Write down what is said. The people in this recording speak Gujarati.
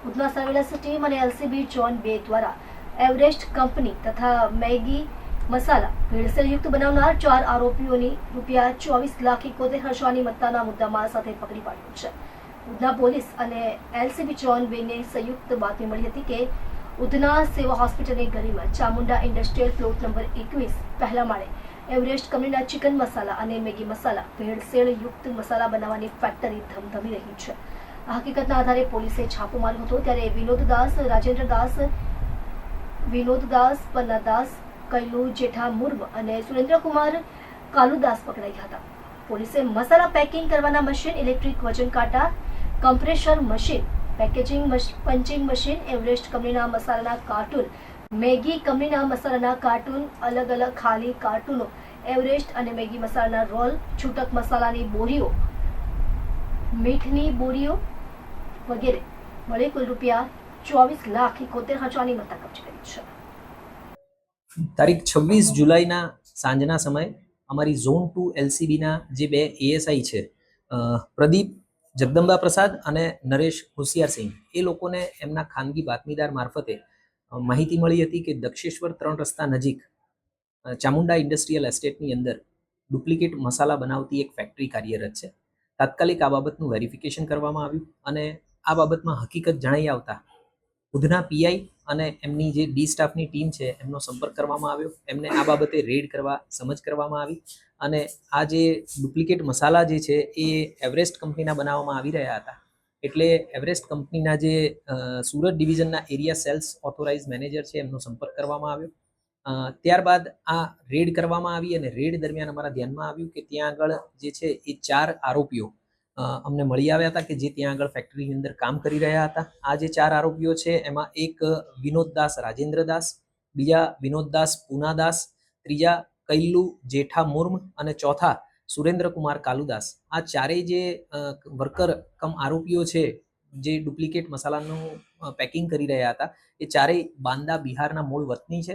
ઉધના સર્વેલન્સ ટીમ અને એલસીબી જોન બે દ્વારા એવરેસ્ટ કંપની તથા મેગી મસાલા ભેળસેળયુક્ત બનાવનાર ચાર આરોપીઓની રૂપિયા ચોવીસ લાખ એકોતેર હજારની મત્તાના મુદ્દામાલ સાથે પકડી પાડ્યું છે. ઉધના પોલીસ અને એલસીબી જોન બેને સંયુક્ત બાતમી મળી હતી કે ઉધના સેવા હોસ્પિટલની ગલીમાં ચામુંડા ઇન્ડસ્ટ્રીયલ પ્લોટ નંબર એકવીસ પહેલા માળે એવરેસ્ટ કંપનીના ચિકન મસાલા અને મેગી મસાલા ભેળસેળયુક્ત મસાલા બનાવવાની ફેક્ટરી ધમધમી રહી છે. હકીકતના આધારે પોલીસે છાપો માર્યો હતો ત્યારે વિનોદદાસ, રાજેન્દ્રદાસ, વિનોદદાસ પન્નાદાસ કૈલુ, જેઠા મુર્મ અને સુરેન્દ્રકુમાર કાલુદાસ પકડાયા હતા. પોલીસે મસાલા પેકિંગ કરવાના મશીન, ઇલેક્ટ્રિક વજન કાંટા compressor machine, packaging punching machine, Everest કંપનીના મસાલાના કાર્ટૂન, મેગી કંપનીના મસાલાના કાર્ટૂન, અલગ અલગ ખાલી કાર્ટૂનો, એવરેસ્ટ અને મેગી મસાલાના રોલ, છૂટક મસાલાની બોરીઓ, મીઠની બોરીઓ વગેરે. મળી કુલ રૂપિયા ચોવીસ લાખ એકોતેર હજારની મત્તા કબજે કરી છે. તારીખ છવ્વીસ જુલાઈના સાંજના સમયે અમારી ઝોન ટુ એલસીબીના જે બે એએસઆઈ છે પ્રદીપ જગદંબા પ્રસાદ અને નરેશ હોશિયારસિંહ એ લોકોને એમના ખાનગી બાતમીદાર મારફતે માહિતી મળી હતી કે દક્ષેશ્વર ત્રણ રસ્તા નજીક ચામુંડા ઇન્ડસ્ટ્રીયલ એસ્ટેટની અંદર ડુપ્લિકેટ મસાલા બનાવતી એક ફેક્ટરી કાર્યરત છે. તાત્કાલિક આ બાબતનું વેરિફિકેશન કરવામાં આવ્યું અને આ બાબતમાં હકીકત જણાઈ આવતા ઉધના પીઆઈ અને એમની જે ડી સ્ટાફની ટીમ છે, એમનો સંપર્ક કરવામાં આવ્યો. એમને આ બાબતે રેડ કરવા, સમજ કરવામાં આવી અને આ જે ડુપ્લિકેટ મસાલા જે છે, એ એવરેસ્ટ કંપનીના બનાવવામાં આવી રહ્યા હતા. એટલે એવરેસ્ટ કંપનીના જે સુરત ડિવિઝનના એરિયા સેલ્સ ઓથોરાઇઝ મેનેજર છે, એમનો સંપર્ક કરવામાં આવ્યો. ત્યારબાદ આ રેડ કરવામાં આવી અને રેડ દરમિયાન અમારા ધ્યાનમાં આવ્યું કે ત્યાં આગળ જે છે, એ ચાર આરોપીઓ અમને મળી આવ્યા હતા કે જે ત્યાં આગળ ફેક્ટરીની અંદર કામ કરી રહ્યા હતા. આ જે ચાર આરોપીઓ છે, એમાં એક વિનોદદાસ રાજેન્દ્રદાસ બીજા વિનોદદાસ પૂનાદાસ ત્રીજા કૈલ્લુ જેઠા મુર્મ અને ચોથા સુરેન્દ્રકુમાર કાલુદાસ આ ચારેય જે વર્કર કમ આરોપીઓ છે, જે ડુપ્લિકેટ મસાલાનું પેકિંગ કરી રહ્યા હતા, એ ચારેય બાંદા બિહારના મૂળ વતની છે.